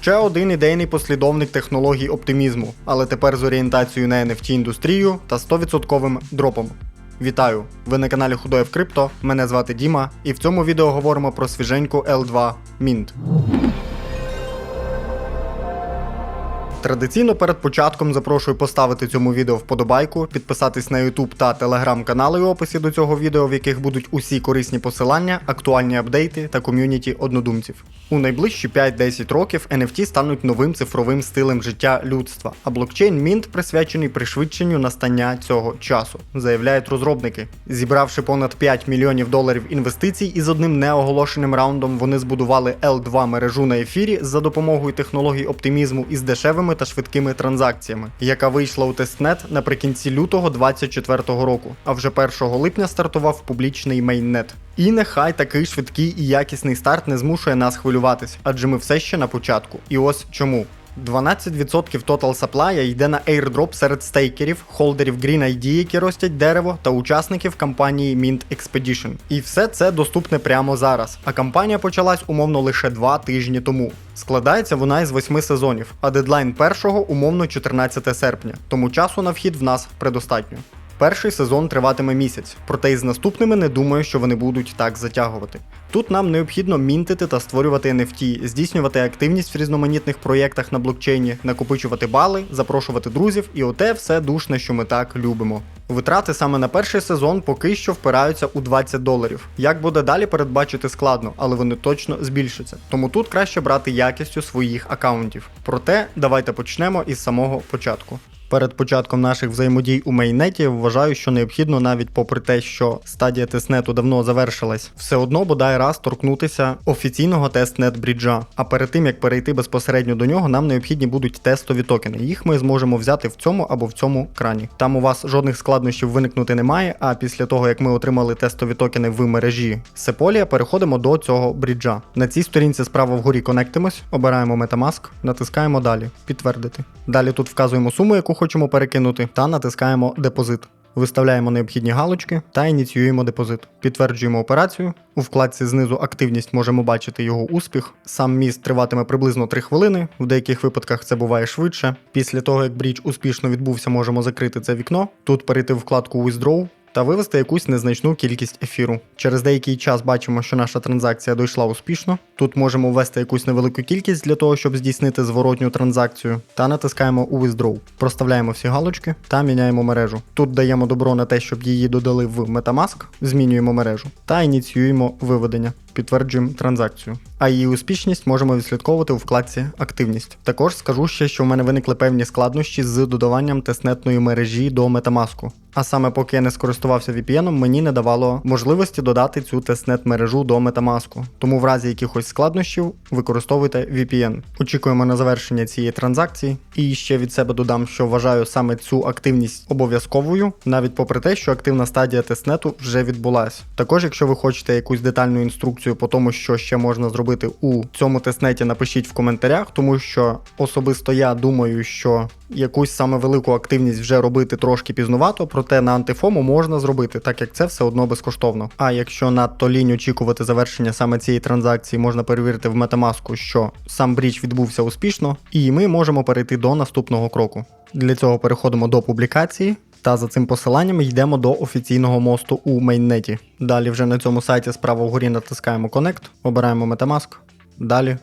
Ще один ідейний послідовник технологій оптимізму, але тепер з орієнтацією на NFT індустрію та 100% дропом. Вітаю! Ви на каналі Худоєв Крипто. Мене звати Діма, і в цьому відео говоримо про свіженьку L2 Mint. Традиційно перед початком запрошую поставити цьому відео вподобайку, підписатись на YouTube та Telegram канали у описі до цього відео, в яких будуть усі корисні посилання, актуальні апдейти та ком'юніті однодумців. У найближчі 5-10 років NFT стануть новим цифровим стилем життя людства, а блокчейн Mint присвячений пришвидшенню настання цього часу, заявляють розробники. Зібравши понад 5 мільйонів доларів інвестицій із одним неоголошеним раундом, вони збудували L2 мережу на ефірі за допомогою технологій оптимізму із дешевими та швидкими транзакціями, яка вийшла у тестнет наприкінці лютого 2024 року. А вже 1 липня стартував публічний мейннет. І нехай такий швидкий і якісний старт не змушує нас хвилюватись, адже ми все ще на початку. І ось чому. 12% Total Supply йде на airdrop серед стейкерів, холдерів Green ID, які ростять дерево, та учасників кампанії Mint Expedition. І все це доступне прямо зараз. А кампанія почалась умовно лише 2 тижні тому. Складається вона із 8 сезонів, а дедлайн першого умовно 14 серпня, тому часу на вхід в нас предостатньо. Перший сезон триватиме місяць, проте із наступними не думаю, що вони будуть так затягувати. Тут нам необхідно мінтити та створювати NFT, здійснювати активність в різноманітних проєктах на блокчейні, накопичувати бали, запрошувати друзів, і оте все душне, що ми так любимо. Витрати саме на перший сезон поки що впираються у 20 доларів. Як буде далі передбачити складно, але вони точно збільшаться. Тому тут краще брати якістю своїх аккаунтів. Проте давайте почнемо із самого початку. Перед початком наших взаємодій у мейнеті вважаю, що необхідно навіть попри те, що стадія тестнету давно завершилась, все одно бодай раз торкнутися офіційного тестнет бріджа. А перед тим як перейти безпосередньо до нього, нам необхідні будуть тестові токени. Їх ми зможемо взяти в цьому або в цьому крані. Там у вас жодних складнощів виникнути немає. А після того як ми отримали тестові токени в мережі Sepolia, переходимо до цього бріджа. На цій сторінці справа вгорі конектимось, обираємо Metamask, натискаємо далі, підтвердити. Далі тут вказуємо суму, яку хочемо перекинути, та натискаємо депозит. Виставляємо необхідні галочки та ініціюємо депозит. Підтверджуємо операцію. У вкладці знизу активність можемо бачити його успіх. Сам міст триватиме приблизно 3 хвилини, в деяких випадках це буває швидше. Після того, як брідж успішно відбувся, можемо закрити це вікно. Тут перейти в вкладку Withdraw та вивести якусь незначну кількість ефіру. Через деякий час бачимо, що наша транзакція дійшла успішно. Тут можемо ввести якусь невелику кількість для того, щоб здійснити зворотню транзакцію, та натискаємо у Withdraw. Проставляємо всі галочки та міняємо мережу. Тут даємо добро на те, щоб її додали в Metamask, змінюємо мережу та ініціюємо виведення. Підтверджуємо транзакцію. А її успішність можемо відслідковувати у вкладці Активність. Також скажу ще, що в мене виникли певні складнощі з додаванням тестнетної мережі до Metamask. А саме поки я не скористувався VPN, мені не давало можливості додати цю тестнет мережу до Metamask. Тому в разі якихось складнощів використовуйте VPN. Очікуємо на завершення цієї транзакції. І ще від себе додам, що вважаю саме цю активність обов'язковою, навіть попри те, що активна стадія тестнету вже відбулась. Також, якщо ви хочете якусь детальну інструкцію по тому, що ще можна зробити у цьому тестнеті, напишіть в коментарях, тому що особисто я думаю, що якусь саме велику активність вже робити трошки пізнувато, проте на антифому можна зробити, так як це все одно безкоштовно. А якщо надто лінь очікувати завершення саме цієї транзакції, можна перевірити в Metamask, що сам бріч відбувся успішно, і ми можемо перейти до наступного кроку. Для цього переходимо до публікації. Та за цим посиланням йдемо до офіційного мосту у мейннеті. Далі вже на цьому сайті справа вгорі натискаємо Connect, обираємо Metamask, далі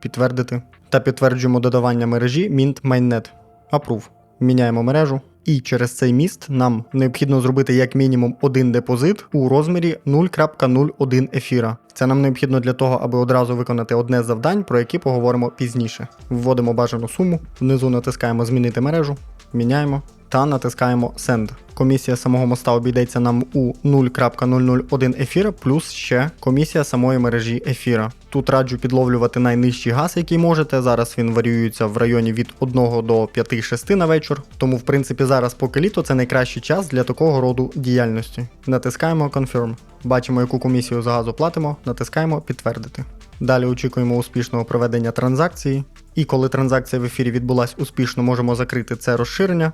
підтвердити та підтверджуємо додавання мережі Mint Mainnet. Approve. Міняємо мережу. І через цей міст нам необхідно зробити як мінімум один депозит у розмірі 0.01 ефіра. Це нам необхідно для того, аби одразу виконати одне з завдань, про які поговоримо пізніше. Вводимо бажану суму, внизу натискаємо Змінити мережу, міняємо та натискаємо Send. Комісія самого моста обійдеться нам у 0.001 ефіра, плюс ще комісія самої мережі ефіра. Тут раджу підловлювати найнижчий газ, який можете. Зараз він варіюється в районі від 1 до 5-6 на вечір. Тому, в принципі, зараз поки літо це найкращий час для такого роду діяльності. Натискаємо Confirm. Бачимо, яку комісію за газу платимо, натискаємо підтвердити. Далі очікуємо успішного проведення транзакції. І коли транзакція в ефірі відбулась успішно, можемо закрити це розширення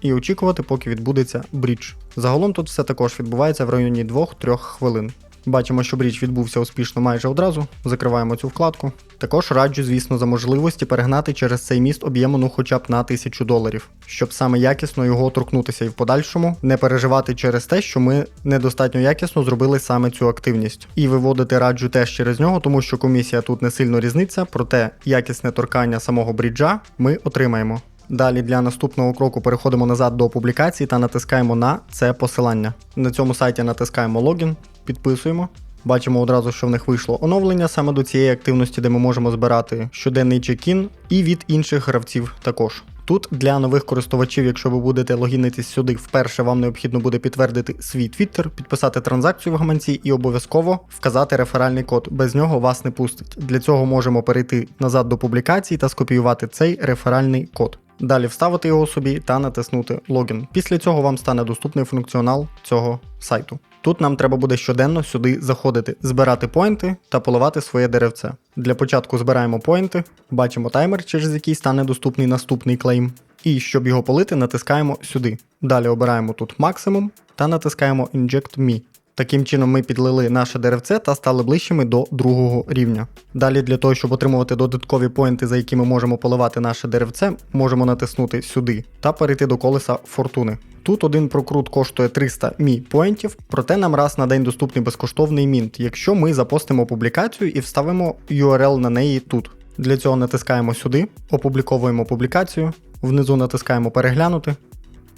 і очікувати, поки відбудеться брідж. Загалом тут все також відбувається в районі 2-3 хвилин. Бачимо, що бріч відбувся успішно майже одразу. Закриваємо цю вкладку. Також раджу, звісно, за можливості перегнати через цей міст об'єму ну хоча б на 1000 доларів, щоб саме якісно його торкнутися і в подальшому не переживати через те, що ми недостатньо якісно зробили саме цю активність. І виводити раджу теж через нього, тому що комісія тут не сильно різниця, проте якісне торкання самого бріджа ми отримаємо. Далі для наступного кроку переходимо назад до публікації та натискаємо на це посилання. На цьому сайті натискаємо логін, підписуємо. Бачимо одразу, що в них вийшло оновлення саме до цієї активності, де ми можемо збирати щоденний чекін і від інших гравців також. Тут для нових користувачів, якщо ви будете логінитись сюди, вперше вам необхідно буде підтвердити свій твіттер, підписати транзакцію в гаманці і обов'язково вказати реферальний код. Без нього вас не пустить. Для цього можемо перейти назад до публікації та скопіювати цей реферальний код. Далі вставити його собі та натиснути логін. Після цього вам стане доступний функціонал цього сайту. Тут нам треба буде щоденно сюди заходити, збирати поінти та поливати своє деревце. Для початку збираємо поінти, бачимо таймер, через який стане доступний наступний клейм. І щоб його полити, натискаємо сюди. Далі обираємо тут максимум та натискаємо Inject Me. Таким чином ми підлили наше деревце та стали ближчими до другого рівня. Далі для того, щоб отримувати додаткові поінти, за які ми можемо поливати наше деревце, можемо натиснути сюди та перейти до колеса фортуни. Тут один прокрут коштує 300 мі поінтів, проте нам раз на день доступний безкоштовний мінт, якщо ми запостимо публікацію і вставимо URL на неї тут. Для цього натискаємо сюди, опубліковуємо публікацію, внизу натискаємо переглянути,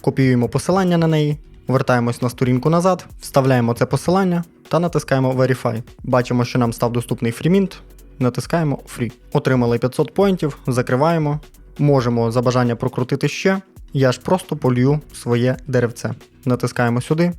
копіюємо посилання на неї, вертаємось на сторінку назад, вставляємо це посилання та натискаємо Verify. Бачимо, що нам став доступний фрімінт, натискаємо Free. Отримали 500 поінтів, закриваємо. Можемо за бажання прокрутити ще. Я ж просто полью своє деревце. Натискаємо сюди,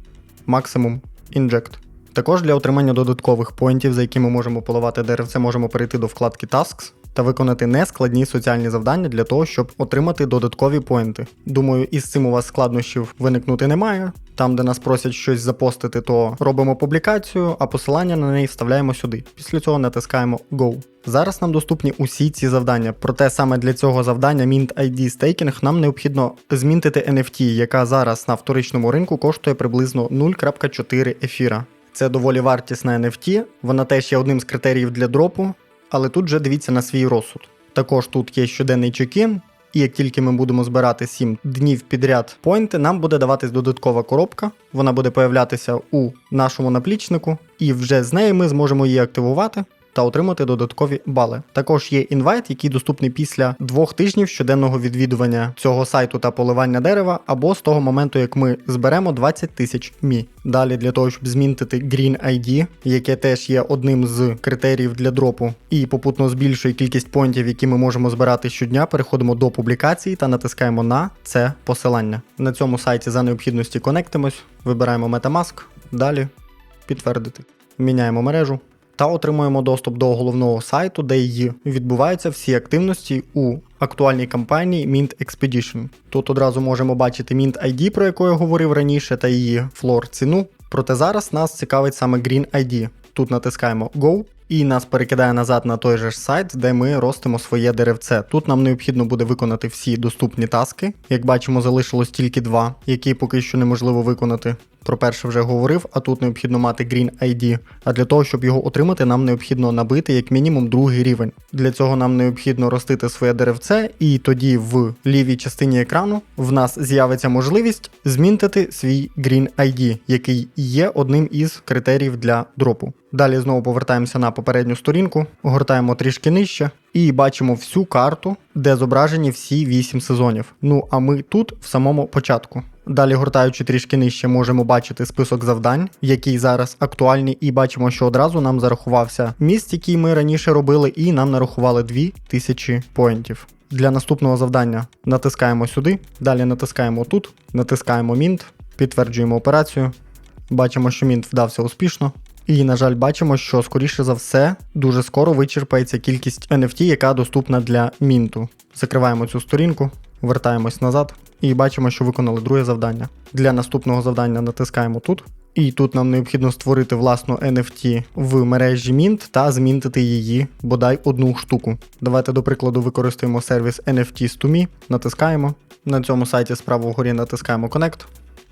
максимум Inject. Також для отримання додаткових поінтів, за які ми можемо поливати деревце, можемо перейти до вкладки Tasks та виконати нескладні соціальні завдання для того, щоб отримати додаткові поінти. Думаю, із цим у вас складнощів виникнути немає. Там, де нас просять щось запостити, то робимо публікацію, а посилання на неї вставляємо сюди. Після цього натискаємо Go. Зараз нам доступні усі ці завдання, проте саме для цього завдання Mint ID Staking нам необхідно змінтити NFT, яка зараз на вторичному ринку коштує приблизно 0.4 ефіра. Це доволі вартісна NFT, вона теж є одним з критеріїв для дропу, але тут вже дивіться на свій розсуд. Також тут є щоденний чекін, і як тільки ми будемо збирати 7 днів підряд поінти, нам буде даватись додаткова коробка. Вона буде появлятися у нашому наплічнику, і вже з неї ми зможемо її активувати. Та отримати додаткові бали. Також є інвайт, який доступний після двох тижнів щоденного відвідування цього сайту та поливання дерева, або з того моменту, як ми зберемо 20 тисяч мі. Далі для того, щоб змінити Green ID, яке теж є одним з критеріїв для дропу, і попутно збільшує кількість поінтів, які ми можемо збирати щодня, переходимо до публікації та натискаємо на це посилання. На цьому сайті за необхідності конектимось, вибираємо Metamask, далі підтвердити. Міняємо мережу та отримуємо доступ до головного сайту, де й відбуваються всі активності у актуальній кампанії Mint Expedition. Тут одразу можемо бачити Mint ID, про яку я говорив раніше, та її флор ціну. Проте зараз нас цікавить саме Green ID. Тут натискаємо Go. І нас перекидає назад на той же ж сайт, де ми ростимо своє деревце. Тут нам необхідно буде виконати всі доступні таски. Як бачимо, залишилось тільки два, які поки що неможливо виконати. Про перше вже говорив, а тут необхідно мати Green ID. А для того, щоб його отримати, нам необхідно набити як мінімум другий рівень. Для цього нам необхідно ростити своє деревце, і тоді в лівій частині екрану в нас з'явиться можливість змінити свій Green ID, який є одним із критеріїв для дропу. Далі знову повертаємося на попередню сторінку, гортаємо трішки нижче і бачимо всю карту, де зображені всі 8 сезонів. Ну а ми тут в самому початку. Далі, гортаючи трішки нижче, можемо бачити список завдань, який зараз актуальний, і бачимо, що одразу нам зарахувався міст, який ми раніше робили, і нам нарахували 2000 поінтів. Для наступного завдання натискаємо сюди, далі натискаємо тут, натискаємо Mint, підтверджуємо операцію. Бачимо, що Mint вдався успішно. І, на жаль, бачимо, що, скоріше за все, дуже скоро вичерпається кількість NFT, яка доступна для мінту. Закриваємо цю сторінку, вертаємось назад і бачимо, що виконали друге завдання. Для наступного завдання натискаємо тут. І тут нам необхідно створити власну NFT в мережі Mint та змінтити її бодай одну штуку. Давайте, до прикладу, використаємо сервіс NFT 100me, натискаємо. На цьому сайті справа вгорі натискаємо Connect,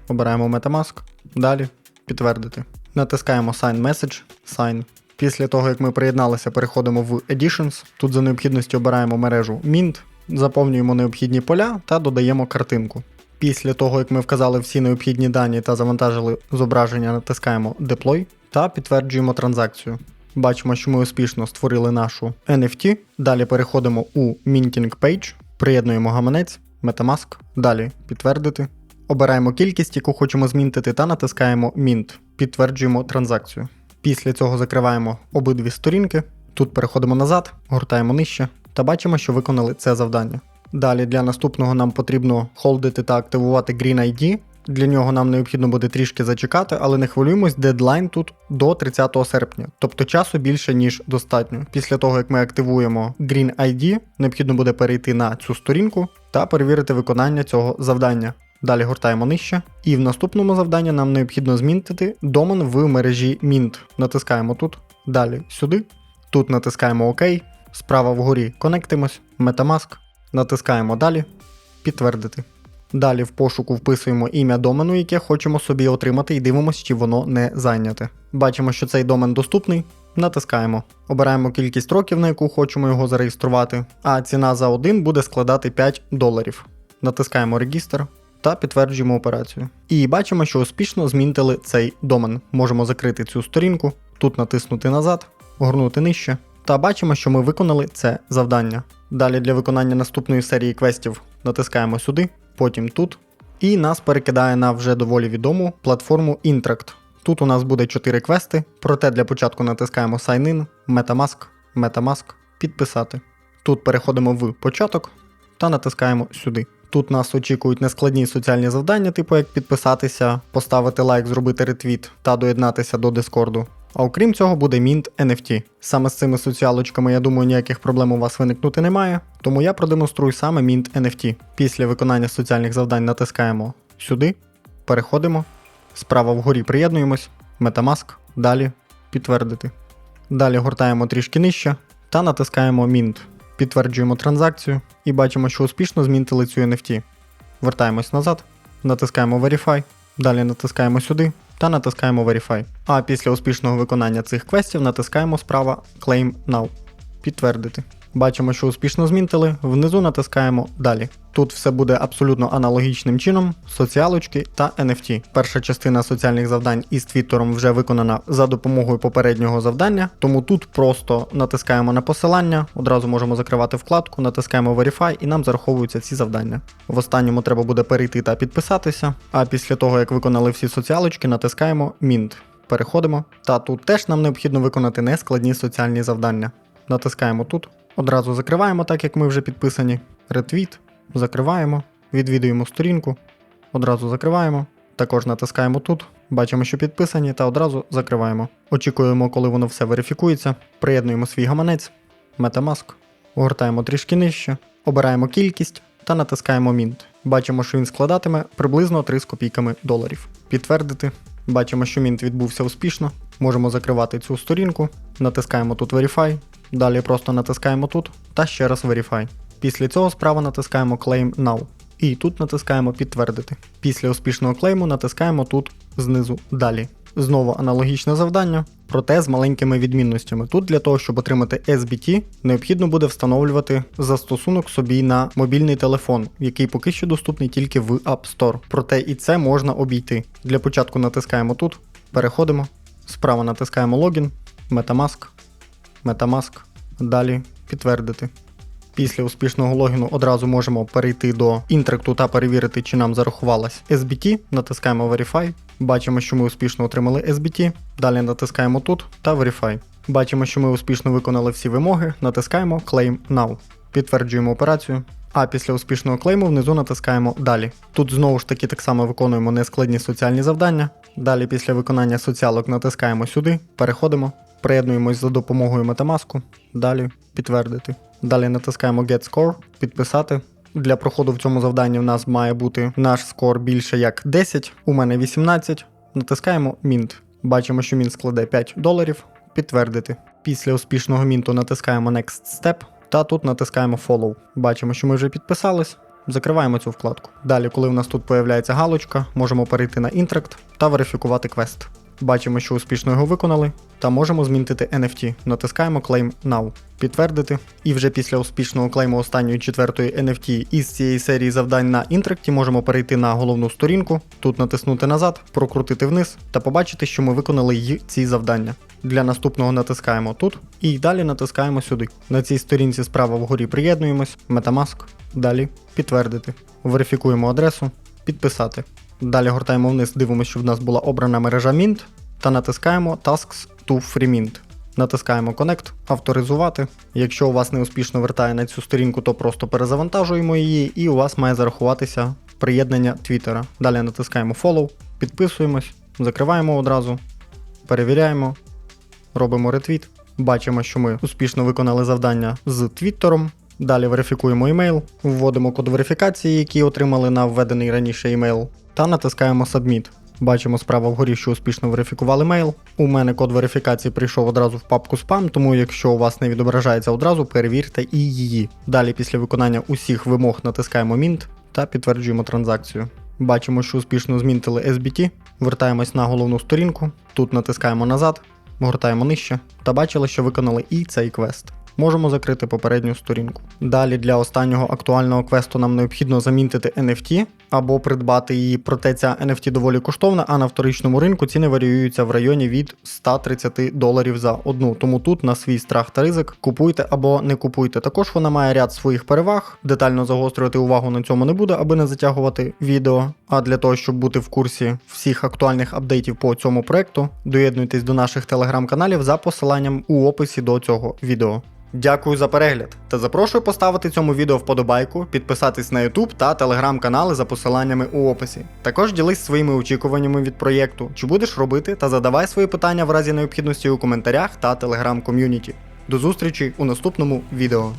обираємо Metamask, далі підтвердити. Натискаємо Sign Message, Sign. Після того, як ми приєдналися, переходимо в Editions. Тут за необхідності обираємо мережу Mint, заповнюємо необхідні поля та додаємо картинку. Після того, як ми вказали всі необхідні дані та завантажили зображення, натискаємо Deploy та підтверджуємо транзакцію. Бачимо, що ми успішно створили нашу NFT. Далі переходимо у Minting Page, приєднуємо гаманець, Metamask, далі підтвердити. Обираємо кількість, яку хочемо змінтити, та натискаємо Mint. Підтверджуємо транзакцію. Після цього закриваємо обидві сторінки. Тут переходимо назад, гортаємо нижче та бачимо, що виконали це завдання. Далі для наступного нам потрібно холдити та активувати Green ID. Для нього нам необхідно буде трішки зачекати, але не хвилюємось, дедлайн тут до 30 серпня, тобто часу більше, ніж достатньо. Після того, як ми активуємо Green ID, необхідно буде перейти на цю сторінку та перевірити виконання цього завдання. Далі гортаємо нижче. І в наступному завданні нам необхідно змінити домен в мережі Mint. Натискаємо тут, далі сюди. Тут натискаємо ОК. Справа вгорі конектимось, Metamask. Натискаємо далі, підтвердити. Далі в пошуку вписуємо ім'я домену, яке хочемо собі отримати, і дивимося, чи воно не зайняте. Бачимо, що цей домен доступний. Натискаємо. Обираємо кількість років, на яку хочемо його зареєструвати, а ціна за один буде складати 5 доларів. Натискаємо регістр та підтверджуємо операцію. І бачимо, що успішно змінтили цей домен. Можемо закрити цю сторінку, тут натиснути назад, горнути нижче. Та бачимо, що ми виконали це завдання. Далі для виконання наступної серії квестів натискаємо сюди, потім тут. І нас перекидає на вже доволі відому платформу Intract. Тут у нас буде 4 квести, проте для початку натискаємо Sign In, Metamask, Metamask, підписати. Тут переходимо в початок та натискаємо сюди. Тут нас очікують нескладні соціальні завдання, типу як підписатися, поставити лайк, зробити ретвіт та доєднатися до Дискорду. А окрім цього буде Mint NFT. Саме з цими соціалочками, я думаю, ніяких проблем у вас виникнути немає, тому я продемонструю саме Mint NFT. Після виконання соціальних завдань натискаємо сюди, переходимо. Справа вгорі приєднуємось, Metamask, далі підтвердити. Далі гортаємо трішки нижче та натискаємо Mint. Підтверджуємо транзакцію і бачимо, що успішно змінили цю NFT. Вертаємось назад, натискаємо Verify, далі натискаємо сюди та натискаємо Verify. А після успішного виконання цих квестів натискаємо справа Claim Now. Підтвердити. Бачимо, що успішно змінили, внизу натискаємо далі. Тут все буде абсолютно аналогічним чином: соціалочки та NFT. Перша частина соціальних завдань із твіттером вже виконана за допомогою попереднього завдання, тому тут просто натискаємо на посилання, одразу можемо закривати вкладку, натискаємо Verify і нам зараховуються ці завдання. В останньому треба буде перейти та підписатися. А після того, як виконали всі соціалочки, натискаємо Mint. Переходимо. Та тут теж нам необхідно виконати нескладні соціальні завдання. Натискаємо тут. Одразу закриваємо, так як ми вже підписані. Ретвіт, закриваємо, відвідуємо сторінку, одразу закриваємо. Також натискаємо тут, бачимо, що підписані, та одразу закриваємо. Очікуємо, коли воно все верифікується. Приєднуємо свій гаманець, Metamask, гортаємо трішки нижче, обираємо кількість та натискаємо Mint. Бачимо, що він складатиме приблизно 3 з копійками доларів. Підтвердити. Бачимо, що Mint відбувся успішно. Можемо закривати цю сторінку, натискаємо тут Verify, далі просто натискаємо тут та ще раз Verify. Після цього справа натискаємо Claim Now. І тут натискаємо Підтвердити. Після успішного клейму натискаємо тут знизу Далі. Знову аналогічне завдання, проте з маленькими відмінностями. Тут для того, щоб отримати SBT, необхідно буде встановлювати застосунок собі на мобільний телефон, який поки що доступний тільки в App Store. Проте і це можна обійти. Для початку натискаємо тут, переходимо. Справа натискаємо логін, Metamask, Metamask, далі підтвердити. Після успішного логіну одразу можемо перейти до інтракту та перевірити, чи нам зарахувалась SBT. Натискаємо Verify. Бачимо, що ми успішно отримали SBT. Далі натискаємо тут та Verify. Бачимо, що ми успішно виконали всі вимоги. Натискаємо Claim Now. Підтверджуємо операцію. А після успішного клейму внизу натискаємо Далі. Тут знову ж таки так само виконуємо нескладні соціальні завдання. Далі після виконання соціалок натискаємо сюди, переходимо, приєднуємось за допомогою Metamask. Далі підтвердити. Далі натискаємо Get Score, підписати. Для проходу в цьому завданні в нас має бути наш скор більше як 10, у мене 18. Натискаємо Mint. Бачимо, що Mint складе 5 доларів. Підтвердити. Після успішного мінту натискаємо Next Step та тут натискаємо Follow. Бачимо, що ми вже підписались. Закриваємо цю вкладку. Далі, коли в нас тут появляється галочка, можемо перейти на Інтракт та верифікувати квест. Бачимо, що успішно його виконали, та можемо змінити NFT. Натискаємо Claim Now. Підтвердити. І вже після успішного клейму останньої четвертої NFT із цієї серії завдань на інтракті можемо перейти на головну сторінку, тут натиснути назад, прокрутити вниз та побачити, що ми виконали й ці завдання. Для наступного натискаємо тут і далі натискаємо сюди. На цій сторінці справа вгорі приєднуємось, Metamask, далі підтвердити. Верифікуємо адресу, підписати. Далі гортаємо вниз, дивимося, що в нас була обрана мережа Mint та натискаємо Tasks to Free Mint. Натискаємо Connect, авторизувати. Якщо у вас не успішно вертає на цю сторінку, то просто перезавантажуємо її, і у вас має зарахуватися приєднання Твіттера. Далі натискаємо Follow, підписуємось, закриваємо одразу, перевіряємо, робимо ретвіт. Бачимо, що ми успішно виконали завдання з Твіттером. Далі верифікуємо емейл, вводимо код верифікації, який отримали на введений раніше емейл, та натискаємо Submit. Бачимо справа вгорі, що успішно верифікували мейл. У мене код верифікації прийшов одразу в папку спам, тому якщо у вас не відображається одразу, перевірте і її. Далі після виконання усіх вимог натискаємо Mint та підтверджуємо транзакцію. Бачимо, що успішно змінтили SBT, вертаємось на головну сторінку, тут натискаємо назад, гортаємо нижче та бачили, що виконали і цей квест. Можемо закрити попередню сторінку. Далі для останнього актуального квесту нам необхідно замінтити NFT або придбати її, проте ця NFT доволі коштовна, а на вторичному ринку ціни варіюються в районі від 130 доларів за одну. Тому тут на свій страх та ризик купуйте або не купуйте. Також вона має ряд своїх переваг. Детально загострювати увагу на цьому не буду, аби не затягувати відео. А для того, щоб бути в курсі всіх актуальних апдейтів по цьому проекту, доєднуйтесь до наших телеграм-каналів за посиланням у описі до цього відео. Дякую за перегляд та запрошую поставити цьому відео вподобайку, підписатись на YouTube та телеграм-канали за посиланнями у описі. Також ділись своїми очікуваннями від проєкту, чи будеш робити та задавай свої питання в разі необхідності у коментарях та телеграм-ком'юніті. До зустрічі у наступному відео.